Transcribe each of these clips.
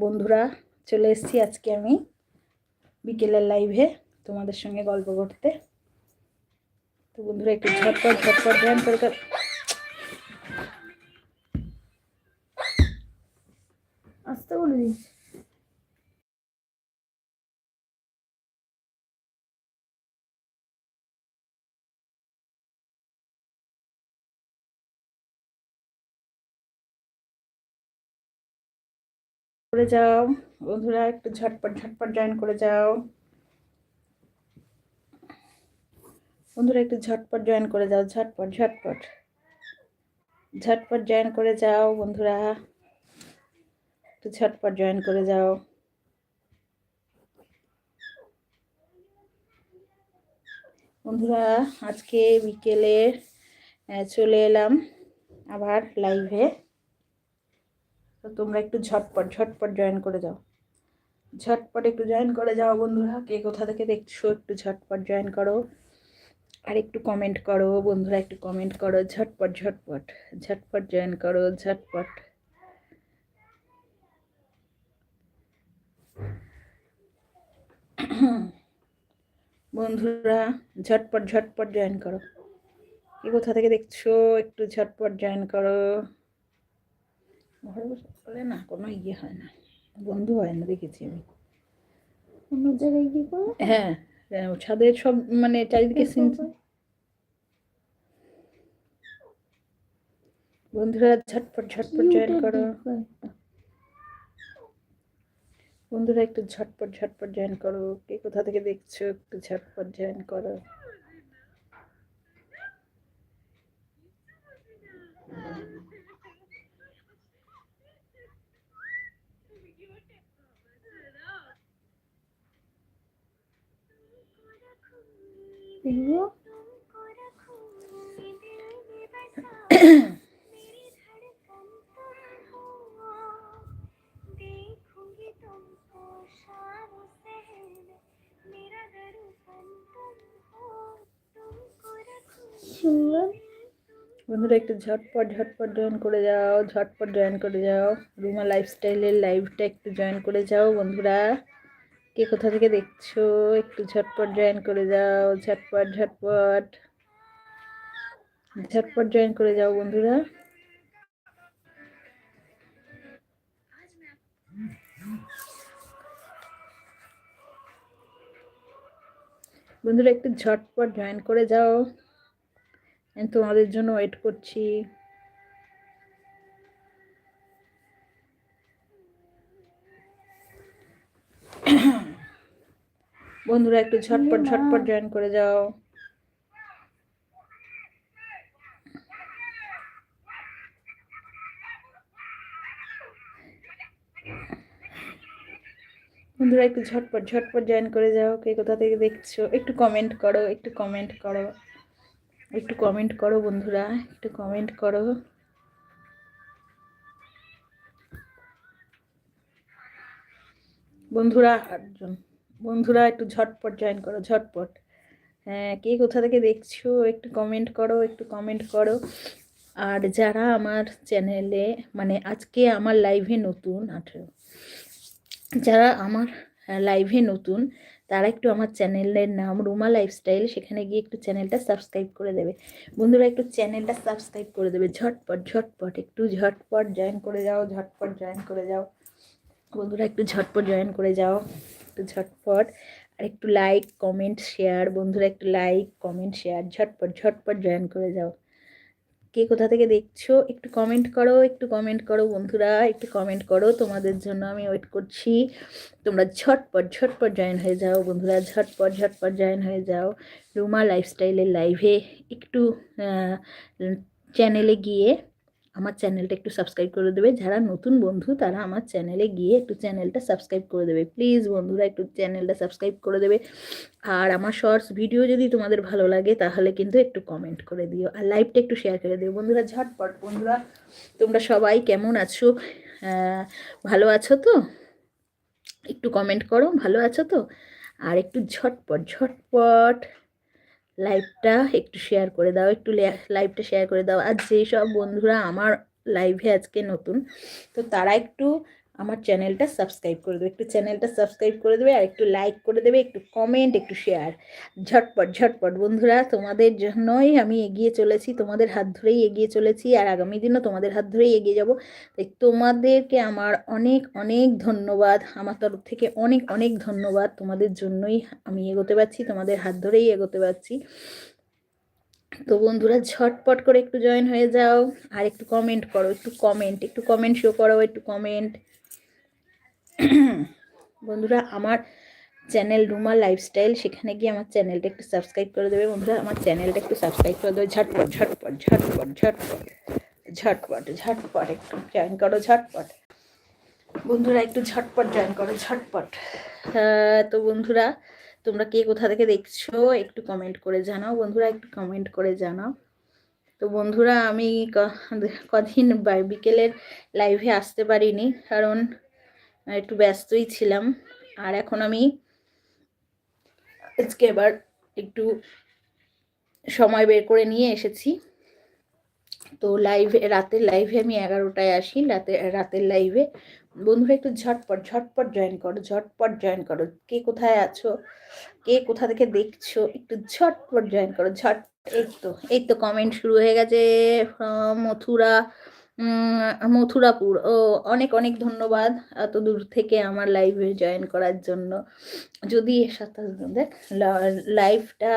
বন্ধুরা, চলে এসেছি আজকে আমি বিকেলের লাইভে তোমাদের সঙ্গে গল্প করতে। তো বন্ধুরা, একটু ঝটপট ঝটপট ধ্যান করে আসতে বলে দিস। করে যাও। বন্ধুরা, একটু ঝটপট ঝটপট জয়েন করে যাও। বন্ধুরা, একটু ঝটপট জয়েন করে যাও, ঝটপট ঝটপট। ঝটপট জয়েন করে যাও, বন্ধুরা। একটু ঝটপট জয়েন করে যাও। বন্ধুরা, আজকে বিকেলে চলে এলাম আবার লাইভে তো তোমরা একটু ঝটপট ঝটপট জয়েন করে যাও। ঝটপট একটু জয়েন করে যাও বন্ধুরা। কে কোথা থেকে দেখছ, একটু ঝটপট জয়েন করো। আর একটু কমেন্ট করো বন্ধুরা, একটু কমেন্ট করো। ঝটপট ঝটপট ঝটপট জয়েন করো, ঝটপট। বন্ধুরা, ঝটপট ঝটপট জয়েন করো। কে কোথা থেকে দেখছ, একটু ঝটপট জয়েন করো। ঘরে বসে করলে না কোনো ইয়ে হয় না। বন্ধু হয় না দেখেছি আমি। অন্য জায়গায় কি করে হ্যাঁ হ্যাঁ, ছাদের সব মানে চারিদিকে সিন বন্ধুরা ঝটপট ঝটপট জয়েন করো। বন্ধুরা একটু ঝটপট ঝটপট জয়েন করো। কে কোথা থেকে দেখছ একটু ঝটপট জয়েন করো। বন্ধুরা, একটু ঝটপট ঝটপট জয়েন করে যাও, ঝটপট জয়েন করে যাও। রুমা লাইফস্টাইলের লাইভটা একটু জয়েন করে যাও, বন্ধুরা। কে কোথা থেকে দেখছ? একটু ঝটপট জয়েন করে যাও, ঝটপট ঝটপট। ঝটপট জয়েন করে যাও বন্ধুরা। বন্ধুরা, একটু ঝটপট জয়েন করে যাও। আমি তোমাদের জন্য ওয়েট করছি। বন্ধুরা একটু ঝটপট ঝটপট জয়েন করে যাও। বন্ধুরা একটু ঝটপট ঝটপট জয়েন করে যাও। কে কোথা থেকে দেখছ? একটু কমেন্ট করো একটু কমেন্ট করো। একটু কমেন্ট করো বন্ধুরা একটু কমেন্ট করো। বন্ধুরা আটজন বন্ধুরা একটু ঝটপট জয়েন করো, ঝটপট। হ্যাঁ কে কোথা থেকে দেখছ, একটু কমেন্ট করো, একটু কমেন্ট করো। আর যারা আমার চ্যানেলে মানে আজকে আমার লাইভে নতুন, আঠেরো, যারা আমার লাইভে নতুন, তারা একটু আমার চ্যানেলের নাম রুমা লাইফস্টাইল সেখানে গিয়ে একটু চ্যানেলটা সাবস্ক্রাইব করে দেবে। বন্ধুরা একটু চ্যানেলটা সাবস্ক্রাইব করে দেবে, ঝটপট ঝটপট, একটু ঝটপট জয়েন করে যাও, ঝটপট জয়েন করে যাও। বন্ধুরা, একটু ঝটপট জয়েন করে যাও, একটু ঝটপট। আর একটু লাইক কমেন্ট শেয়ার বন্ধুরা, একটু লাইক কমেন্ট শেয়ার ঝটপট ঝটপট জয়েন করে যাও। কে কোথা থেকে দেখছ, একটু কমেন্ট করো, একটু কমেন্ট করো বন্ধুরা, একটু কমেন্ট করো। তোমাদের জন্য আমি ওয়েট করছি। তোমরা ঝটপট ঝটপট জয়েন হয়ে যাও বন্ধুরা, ঝটপট ঝটপট জয়েন হয়ে যাও। রুমা লাইফস্টাইলের লাইভে একটু চ্যানেলে গিয়ে আমার চ্যানেলটা একটু সাবস্ক্রাইব করে দেবে। যারা নতুন বন্ধু, তারা আমার চ্যানেলে গিয়ে একটু চ্যানেলটা সাবস্ক্রাইব করে দেবে। প্লিজ বন্ধুরা, একটু চ্যানেলটা সাবস্ক্রাইব করে দেবে। আর আমার শর্টস ভিডিও যদি তোমাদের ভালো লাগে, তাহলে কিন্তু একটু কমেন্ট করে দিও। আর লাইভটা একটু শেয়ার করে দিও। বন্ধুরা, ঝটপট, বন্ধুরা, তোমরা সবাই কেমন আছো? ভালো আছো তো? একটু কমেন্ট করো, ভালো আছো তো? আর একটু ঝটপট ঝটপট লাইভটা একটু শেয়ার করে দাও, একটু লাইভটা শেয়ার করে দাও। আর যেসব বন্ধুরা আমার লাইভে আজকে নতুন, তো তারা একটু আমার চ্যানেলটা সাবস্ক্রাইব করে দেবে। একটু চ্যানেলটা সাবস্ক্রাইব করে দেবে আর একটু লাইক করে দেবে, একটু কমেন্ট একটু শেয়ার ঝটপট ঝটপট। বন্ধুরা, তোমাদের জন্যই আমি এগিয়ে চলেছি, তোমাদের হাত ধরেই এগিয়ে চলেছি আর আগামী দিনও তোমাদের হাত ধরেই এগিয়ে যাব। তাই তোমাদেরকে আমার অনেক অনেক ধন্যবাদ। আমার তরফ থেকে অনেক অনেক ধন্যবাদ। তোমাদের জন্যই আমি এগোতে পারছি, তোমাদের হাত ধরেই এগোতে পারছি। তো বন্ধুরা, ঝটপট করে একটু জয়েন হয়ে যাও আর একটু কমেন্ট করো, একটু কমেন্ট একটু কমেন্ট শো করো, একটু কমেন্ট বন্ধুরা, আমার চ্যানেল রুমা লাইফস্টাইল, সেখানে গিয়ে আমার চ্যানেলটা একটু সাবস্ক্রাইব করে দেবে। বন্ধুরা, আমার চ্যানেলটা একটু সাবস্ক্রাইব করে দেবে। ঝটপট ঝটপট ঝটপট ঝটপট ঝটপট ঝটপট, একটু জয়েন করো, ঝটপট। বন্ধুরা, একটু ঝটপট জয়েন করো, ঝটপট। তো বন্ধুরা, তোমরা কে কোথা থেকে দেখছ, একটু কমেন্ট করে জানাও। বন্ধুরা, একটু কমেন্ট করে জানাও। তো বন্ধুরা, আমি কদিন বিকেলের লাইভে আসতে পারিনি, কারণ একটু ব্যস্তই ছিলাম। আর এখন আমি আজকে এবার একটু সময় বের করে নিয়ে এসেছি। তো লাইভে রাতের লাইভে আমি এগারোটায় আসি, রাতে, রাতের লাইভে বন্ধুরা একটু ঝটপট ঝটপট জয়েন করো, ঝটপট জয়েন করো। কে কোথায় আছো? কে কোথা থেকে দেখছ? একটু ঝটপট জয়েন করো, ঝট এই তো এই তো কমেন্ট শুরু হয়ে গেছে মথুরা। মথুরাপুর। ও, অনেক অনেক ধন্যবাদ এত দূর থেকে আমার লাইভে জয়েন করার জন্য। যদি সাতাশ দেখ লাইভটা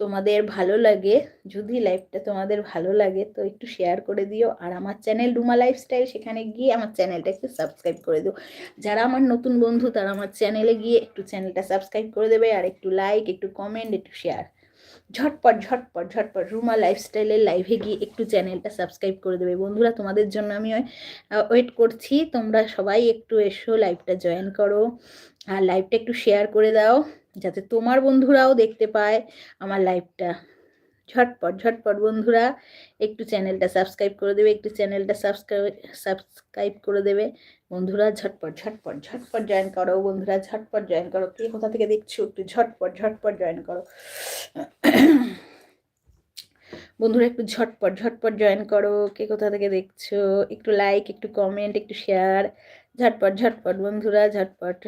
তোমাদের ভালো লাগে, যদি লাইভটা তোমাদের ভালো লাগে, তো একটু শেয়ার করে দিও। আর আমার চ্যানেল রুমা লাইফস্টাইল সেখানে গিয়ে আমার চ্যানেলটা একটু সাবস্ক্রাইব করে দিও। যারা আমার নতুন বন্ধু, তারা আমার চ্যানেলে গিয়ে একটু চ্যানেলটা সাবস্ক্রাইব করে দেবে। আর একটু লাইক একটু কমেন্ট একটু শেয়ার ঝটপট ঝটপট ঝটপট রুমা লাইফস্টাইলের লাইভে গিয়ে একটু চ্যানেলটা সাবস্ক্রাইব করে দেবে। বন্ধুরা, তোমাদের জন্য আমি ওয়েট করছি। তোমরা সবাই একটু এসো লাইভটা জয়েন করো। আর লাইভটা একটু শেয়ার করে দাও, যাতে তোমার বন্ধুরাও দেখতে পায় আমার লাইভটা ঝটপট ঝটপট বন্ধুরা, একটু চ্যানেলটা সাবস্ক্রাইব করে দেবে, একটু চ্যানেলটা সাবস্ক্রাইব সাবস্ক্রাইব করে দেবে। বন্ধুরা, ঝটপট ঝটপট ঝটপট জয়েন করো। বন্ধুরা, ঝটপট জয়েন করো। কে কোথা থেকে দেখছ একটু ঝটপট ঝটপট জয়েন করো। বন্ধুরা, একটু ঝটপট ঝটপট জয়েন করো। কে কোথা থেকে দেখছ? একটু লাইক একটু কমেন্ট একটু শেয়ার ঝটপট ঝটপট, বন্ধুরা, ঝটপট।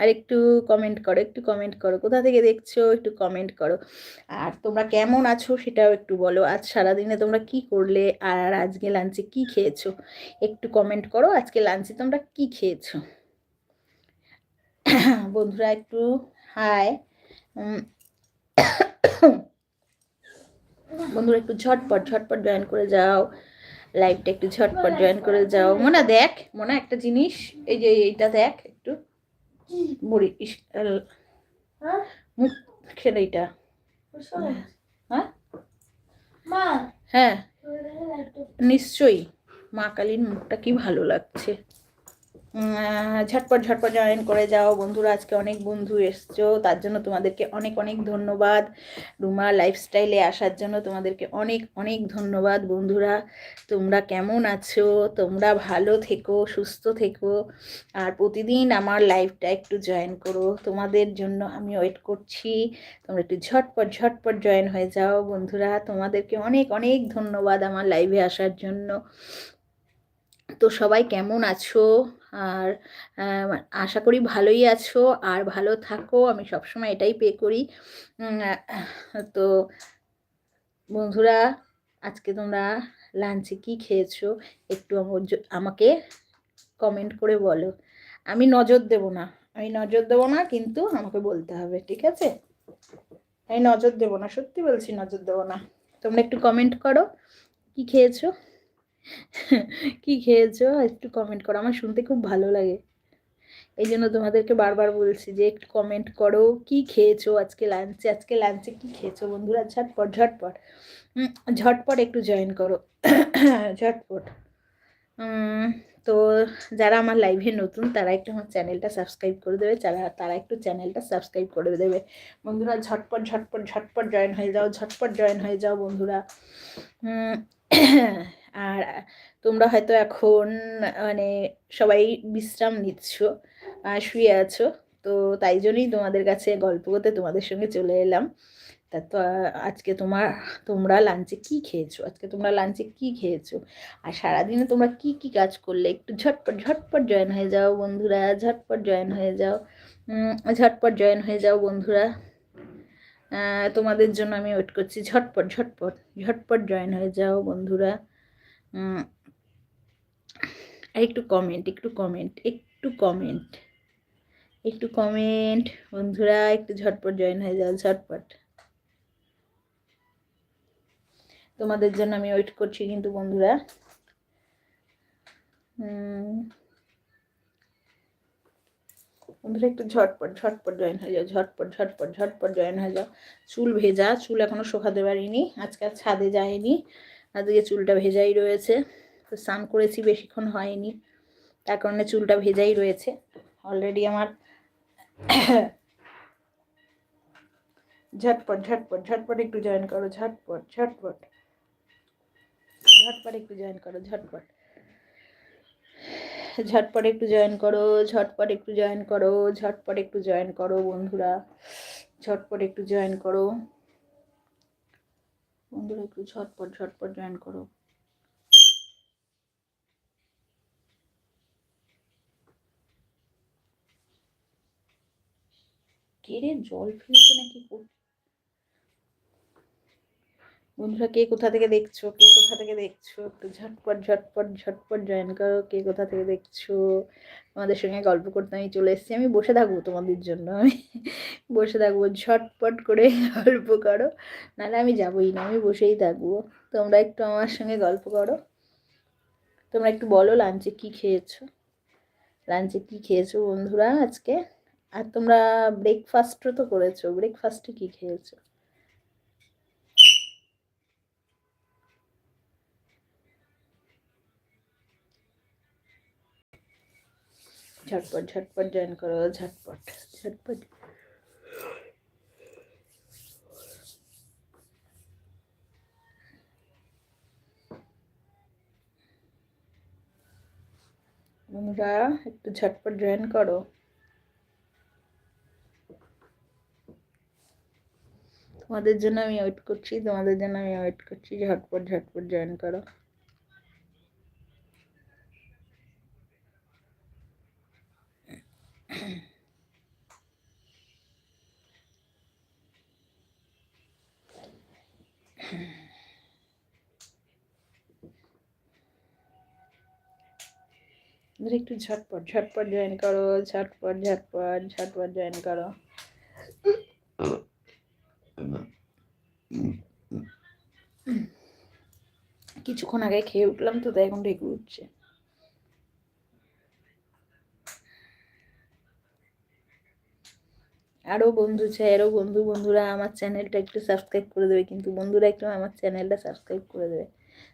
আর একটু কমেন্ট করো, একটু কমেন্ট করো। কোথা থেকে দেখছ? একটু কমেন্ট করো। আর তোমরা কেমন আছো সেটাও একটু বলো। আজ সারাদিনে তোমরা কি করলে? আর আজকে লাঞ্চে কি খেয়েছো? একটু কমেন্ট করো। আজকে লাঞ্চে তোমরা কি খেয়েছো? বন্ধুরা, একটু হাই বন্ধুরা, একটু ঝটপট ঝটপট জয়েন করে যাও। লাইভটা একটু ঝটপট জয়েন করে যাও। মোনা, দেখ, মোনা, একটা জিনিস, এই যে এইটা দেখ, একটু মুড়ি মুখ খেলে এইটা। হ্যাঁ? হ্যাঁ। নিশ্চয়ই, মা কালীর মুখটা কি ভালো লাগছে। ঝটপট ঝটপট জয়েন করে যাও। বন্ধুরা, আজকে অনেক বন্ধু এসছো। তার জন্য তোমাদেরকে অনেক অনেক ধন্যবাদ। রুমা লাইফস্টাইলে আসার জন্য তোমাদেরকে অনেক অনেক ধন্যবাদ, বন্ধুরা। তোমরা কেমন আছো? তোমরা ভালো থেকো, সুস্থ থেকো। আর প্রতিদিন আমার লাইফটা একটু জয়েন করো। তোমাদের জন্য আমি ওয়েট করছি। তোমরা একটু ঝটপট ঝটপট জয়েন হয়ে যাও, বন্ধুরা। তোমাদেরকে অনেক অনেক ধন্যবাদ আমার লাইভে আসার জন্য। তো সবাই কেমন আছো? আর আশা করি ভালোই আছো আর ভালো থাকো। আমি সবসময় এটাই পে করি। তো বন্ধুরা, আজকে তোমরা লাঞ্চে কি খেয়েছো একটু আমাকে কমেন্ট করে বলো। আমি নজর দেব না। আমি নজর দেবো না, কিন্তু আমাকে বলতে হবে, ঠিক আছে? আমি নজর দেবো না, সত্যি বলছি নজর দেবো না। তোমরা একটু কমেন্ট করো, কি খেয়েছো? কি খেয়েছো? একটু কমেন্ট করো, আমার শুনতে খুব ভালো লাগে। এই জন্য তোমাদেরকে বারবার বলছি যে, একটু কমেন্ট করো, কি খেয়েছো আজকে লাঞ্চে আজকে লাঞ্চে কি খেয়েছো বন্ধুরা? ঝটপট ঝটপট। ঝটপট একটু জয়েন করো। ঝটপট। তো যারা আমার লাইভে নতুন, তারা একটু আমার চ্যানেলটা সাবস্ক্রাইব করে দেবে। যারা, তারা একটু চ্যানেলটা সাবস্ক্রাইব করে দেবে। বন্ধুরা, ঝটপট ঝটপট ঝটপট জয়েন হয়ে যাও, ঝটপট জয়েন হয়ে যাও বন্ধুরা। আর তোমরা হয়তো এখন মানে সবাই বিশ্রাম নিচ্ছ শুয়ে আছো। তো তাই জন্যই তোমাদের কাছে গল্প করতে তোমাদের সঙ্গে চলে এলাম। তা তো আজকে তোমার, তোমরা লাঞ্চে কি খেয়েছো? আজকে তোমরা লাঞ্চে কি খেয়েছো? আর সারাদিনে তোমরা কি কি কাজ করলে? একটু ঝটপট ঝটপট জয়েন হয়ে যাও বন্ধুরা, ঝটপট জয়েন হয়ে যাও। ঝটপট জয়েন হয়ে যাও বন্ধুরা। তোমাদের জন্য আমি ওয়েট করছি। ঝটপট ঝটপট ঝটপট জয়েন হয়ে যাও বন্ধুরা। আর একটু কমেন্ট একটু কমেন্ট একটু কমেন্ট একটু কমেন্ট বন্ধুরা, একটু ঝটপট জয়েন হয়ে যাও, ঝটপট। তোমাদের জন্য আমি ওয়েট করছি কিন্তু, বন্ধুরা। বন্ধুরা, একটু ঝটপট ঝটপট জয়েন হয়ে যাও, ঝটপট ঝটপট ঝটপট জয়েন হয়ে যাও। চুল ভেজা, চুল এখনও শোকাতে পারিনি, আজকে ছাদে যায়নি। আজকে চুলটা ভেজাই রয়েছে। তো স্নান করেছি, বেশিক্ষণ হয়নি। তার কারণে চুলটা ভেজাই রয়েছে। অলরেডি আমার ঝটপট ঝটপট ঝটপট একটু জয়েন করো, ঝটপট ঝটপট। ঝটপট একটু জয়েন করো, ঝটপট। ঝটপট একটু জয়েন করো, ঝটপট একটু জয়েন করো, ঝটপট একটু জয়েন করো বন্ধুরা। ঝটপট একটু জয়েন করো। বন্ধুরা একটু ঝটপট ঝটপট জয়েন করো। কেড়ে জল ফেলছে নাকি বন্ধুরা, কে কোথা থেকে দেখছ? কে কোথা থেকে দেখছ? একটু ঝটপট ঝটপট ঝটপট জয়েন করো। কে কোথা থেকে দেখছ? আমাদের সঙ্গে গল্প করতে আমি চলে এসেছি। আমি বসে থাকব তোমাদের জন্য। আমি বসে থাকব। ঝটপট করে গল্প করো। নাহলে আমি যাবোই না, আমি বসেই থাকব। তোমরা একটু আমার সঙ্গে গল্প করো। তোমরা একটু বলো, লাঞ্চে কি খেয়েছো? লাঞ্চে কি খেয়েছো বন্ধুরা আজকে? আর তোমরা ব্রেকফাস্টও তো করেছ। ব্রেকফাস্টে কি খেয়েছো? ঝটপট ঝটপট জয়েন করো ঝটপট ঝটপট বন্ধুরা একটু ঝটপট জয়েন করো তোমাদের জন্য আমি ওয়েট করছি তোমাদের জন্য আমি ওয়েট করছি ঝটপট ঝটপট জয়েন করো একটু ঝটপট ঝটপট জয়েন করো, ঝটপট ঝটপট ঝটপট জয়েন করো। কিছুক্ষণ আগে খেয়ে উঠলাম তো তাই এখন ঢেকে উঠছে। আরও বন্ধু চাই আরও বন্ধু বন্ধুরা আমার চ্যানেলটা একটু সাবস্ক্রাইব করে দেবে, কিন্তু বন্ধুরা একটু আমার চ্যানেলটা সাবস্ক্রাইব করে দেবে।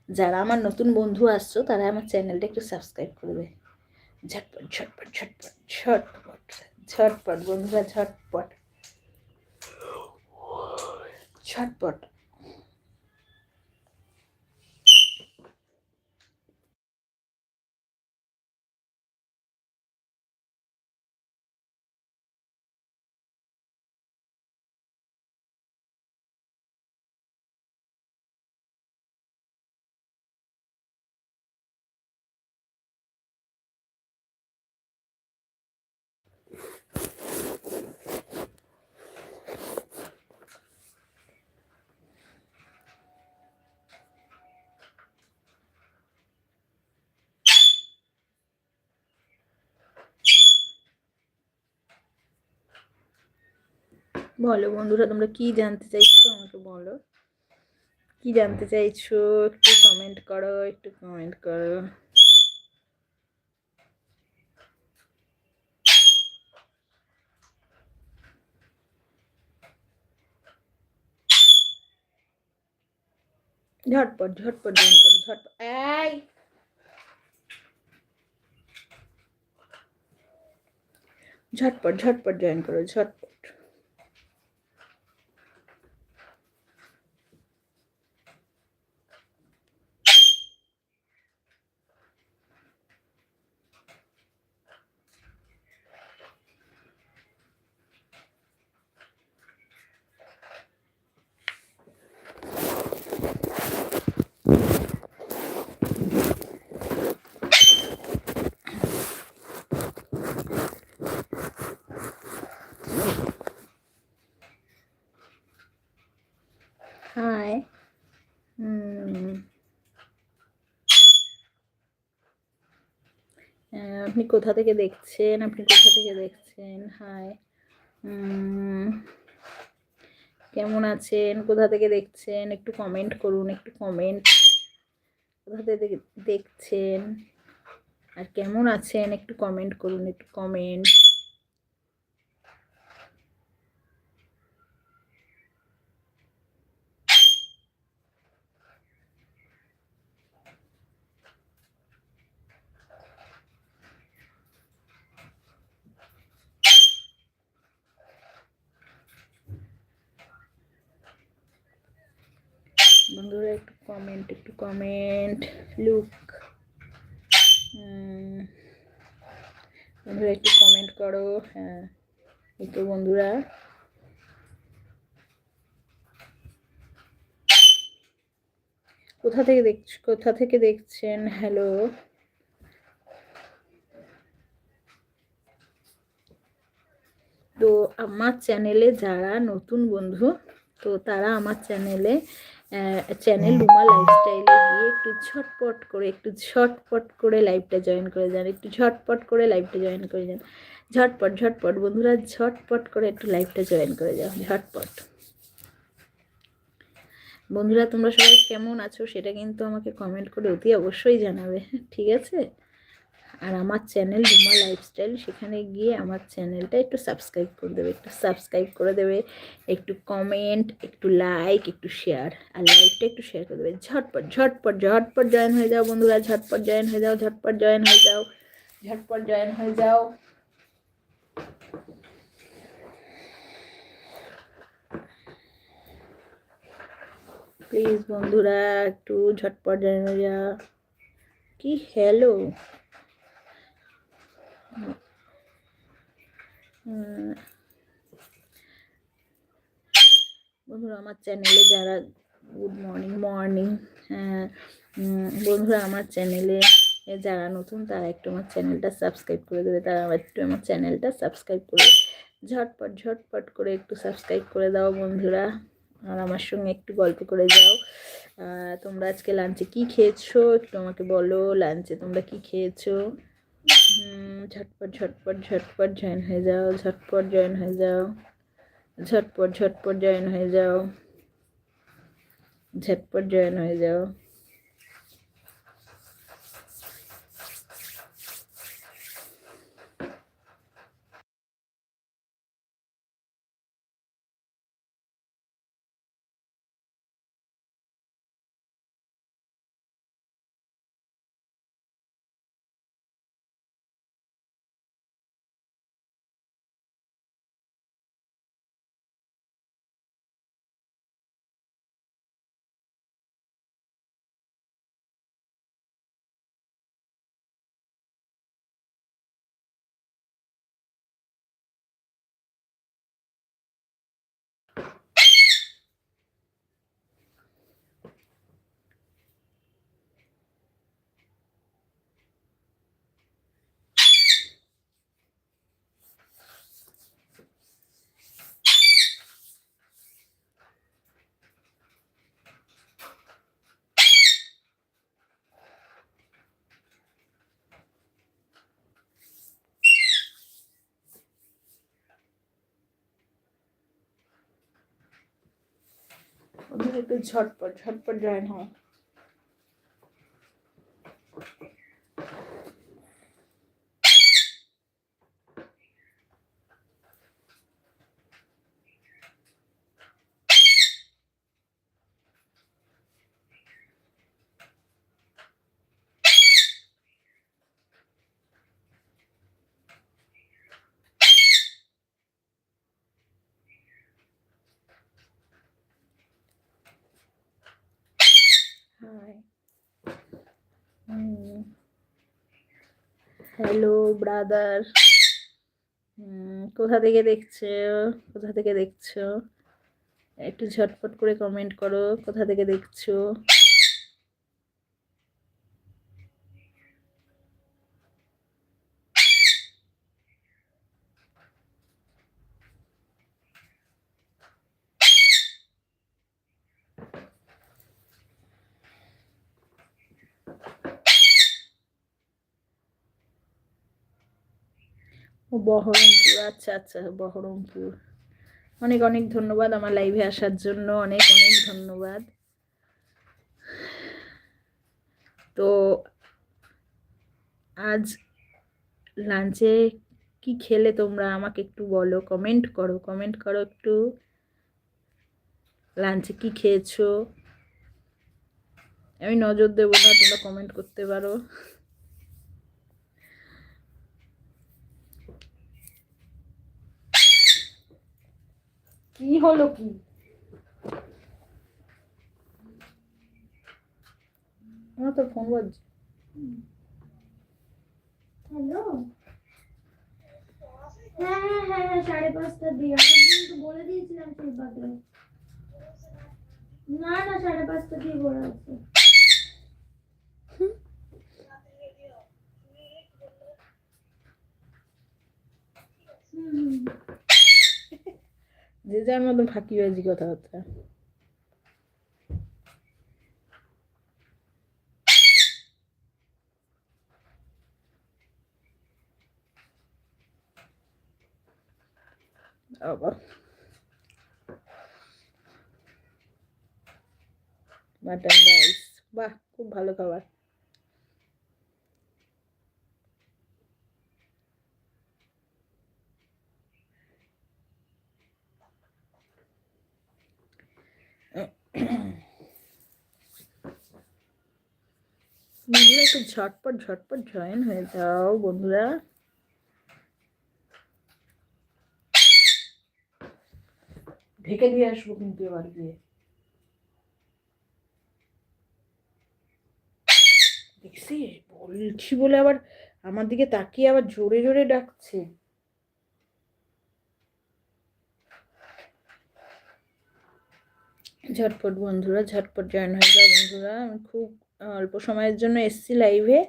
যারা আমার নতুন বন্ধু আসছো, তারা আমার চ্যানেলটা একটু সাবস্ক্রাইব করে দেবে। ঝটপট ঝটপট ঝটপট ঝটপট ঝটপট বন্ধুরা, ঝটপট। ঝটপট। বলো বন্ধুরা, তোমরা কি জানতে চাইছো আমাকে বলো। কি জানতে চাইছো একটু কমেন্ট করো, একটু কমেন্ট করো। ঝটপট ঝটপট জয়েন করো, ঝটপট। এই! ঝটপট ঝটপট জয়েন করো, ঝটপট। আপনি কোথা থেকে দেখছেন? আপনি কোথা থেকে দেখছেন? হাই। কেমন আছেন? কোথা থেকে দেখছেন? একটু কমেন্ট করুন, একটু কমেন্ট কোথা থেকে দেখছেন? আর কেমন আছেন? একটু কমেন্ট করুন, একটু কমেন্ট কমেন্ট লুক বন্ধুরা একটু কমেন্ট করো হ্যাঁ এই তো বন্ধুরা। কোথা থেকে দেখছ কোথা থেকে দেখছেন? হ্যালো তো আমার চ্যানেলে যারা নতুন বন্ধু, তো তারা আমার চ্যানেলে চ্যানেল রুমা লাইফস্টাইলে গিয়ে একটু ঝটপট করে, একটু ঝটপট করে লাইভটা জয়েন করে যান, একটু ঝটপট করে লাইভটা জয়েন করে যান। ঝটপট ঝটপট, বন্ধুরা, ঝটপট করে একটু লাইভটা জয়েন করে যাও, ঝটপট। বন্ধুরা, তোমরা সবাই কেমন আছো সেটা কিন্তু আমাকে কমেন্ট করে অতি অবশ্যই জানাবে, ঠিক আছে? আর আমার চ্যানেল রুমা লাইফস্টাইল সেখানে গিয়ে আমার চ্যানেলটা একটু সাবস্ক্রাইব করে দেবে, একটু সাবস্ক্রাইব করে দেবে, একটু কমেন্ট একটু লাইক একটু শেয়ার আর লাইকটা একটু শেয়ার করে দেবে। ঝটপট ঝটপট ঝটপট জয়েন হয়ে যাও বন্ধুরা, ঝটপট জয়েন হয়ে যাও, ঝটপট জয়েন হয়ে যাও, ঝটপট জয়েন হয়ে যাও। প্লিজ বন্ধুরা, একটু ঝটপট জয়েন হয়ে যাও। কি হ্যালো বন্ধুরা, আমার চ্যানেলে যারা গুড মর্নিং মর্নিং বন্ধুরা, আমার চ্যানেলে যারা নতুন, তারা একটু আমার চ্যানেলটা সাবস্ক্রাইব করে দেবে। তারা একটু আমার চ্যানেলটা সাবস্ক্রাইব করে ঝটপট ঝটপট করে একটু সাবস্ক্রাইব করে দাও বন্ধুরা। আর আমার সঙ্গে একটু গল্প করে যাও। তোমরা আজকে লাঞ্চে কি খেয়েছো? একটু আমাকে বলো লাঞ্চে তোমরা কি খেয়েছো? ঝটপট ঝটপট ঝটপট জয়েন হয়ে যাও, ঝটপট জয়েন হয়ে যাও, ঝটপট ঝটপট জয়েন হয়ে যাও, ঝটপট জয়েন হয়ে যাও। ওদের একটু ঝটপট ঝটপট জয়েন হয় হাই হ্যালো ব্রাদার কোথা থেকে দেখছ? কোথা থেকে দেখছ? একটু ঝটপট করে কমেন্ট করো, কোথা থেকে দেখছ? ও বহরমপুর আচ্ছা আচ্ছা বহরমপুর। অনেক অনেক ধন্যবাদ আমার লাইভে আসার জন্য, অনেক অনেক ধন্যবাদ। তো আজ লাঞ্চে কি খেলে তোমরা আমাকে একটু বলো? কমেন্ট করো কমেন্ট করো একটু। লাঞ্চে কি খেয়েছো? আমি নজর দেবো না, তোমরা কমেন্ট করতে পারো। কি হলো কি? আমার তো ফোন বাজছে। হ্যালো? হ্যাঁ হ্যাঁ হ্যাঁ হ্যাঁ সাড়ে পাঁচটার দিকে। আগের তো বলে দিয়েছিলাম পাত্রে না না, সাড়ে পাঁচটার দিকে বলা আছে। হুম। যে যার মতো ফাঁকিবাজি কথাবার্তা আবার মাটন রাইস বাহ খুব ভালো খাবার। বন্ধুরা একটু ঝটপট ঝটপট জয়েন হয়ে যাও বন্ধুরা। ঢেকে দিয়ে আসব কিন্তু এবার গিয়ে। দেখছি, বলছি বলে আবার আমার দিকে তাকিয়ে আবার জোরে জোরে ডাকছে। ঝটপট বন্ধুরা ঝটপট জয়েন হয়ে যাও বন্ধুরা। আমি খুব অল্প সময়ের জন্য এসছি লাইভে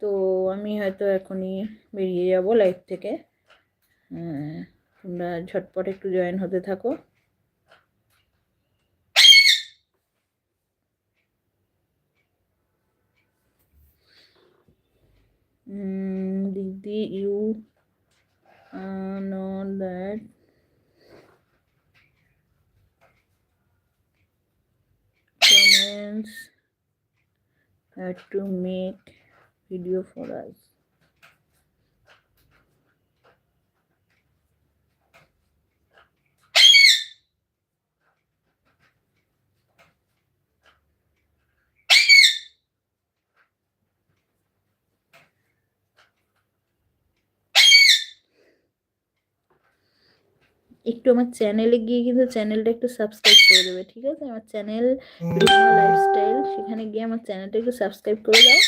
তো আমি হয়তো এখনই বেরিয়ে যাব লাইভ থেকে। তোমরা ঝটপট একটু জয়েন হতে থাকো। Mm, you you uh, comments had to make video for us. একটু আমার চ্যানেলে গিয়ে কিন্তু চ্যানেলটা একটু সাবস্ক্রাইব করে দেবে ঠিক আছে? আমার চ্যানেল লাইফস্টাইল সেখানে গিয়ে আমার চ্যানেলটা একটু সাবস্ক্রাইব করে দাও।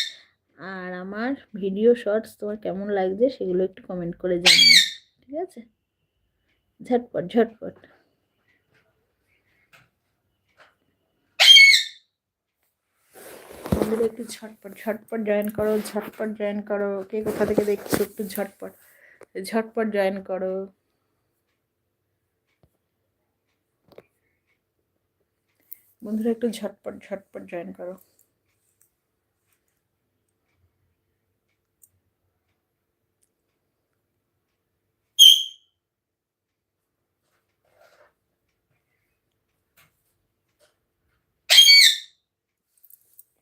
আর আমার ভিডিও শর্টস তোমার কেমন লাগছে সেগুলো একটু কমেন্ট করে জানিও ঠিক আছে? ঝটপট ঝটপট। বন্ধুরা একটু ঝটপট ঝটপট জয়েন করো ঝটপট জয়েন করো। কে কোথা থেকে দেখছ? একটু ঝটপট ঝটপট জয়েন করো। বন্ধুরা, একটু ঝটপট ঝটপট জয়েন করো।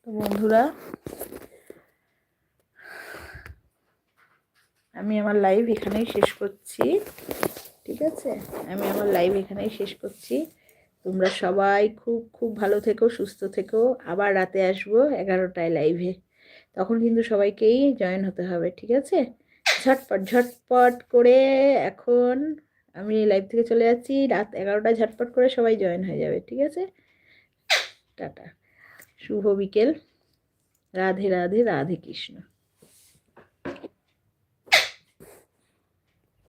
তো বন্ধুরা, আমি আমার লাইভ এখানেই শেষ করছি, ঠিক আছে? আমি আমার লাইভ এখানেই শেষ করছি। তোমরা সবাই খুব খুব ভালো থেকো, সুস্থ থেকো। আবার রাতে আসব এগারোটায় লাইভে তখন কিন্তু সবাইকেই জয়েন হতে হবে, ঠিক আছে? ঝটপট ঝটপট করে এখন আমি লাইভ থেকে চলে যাচ্ছি। রাত এগারোটায় ঝটপট করে সবাই জয়েন হয়ে যাবে, ঠিক আছে? টাটা। শুভ বিকেল। রাধে রাধে রাধে কৃষ্ণ।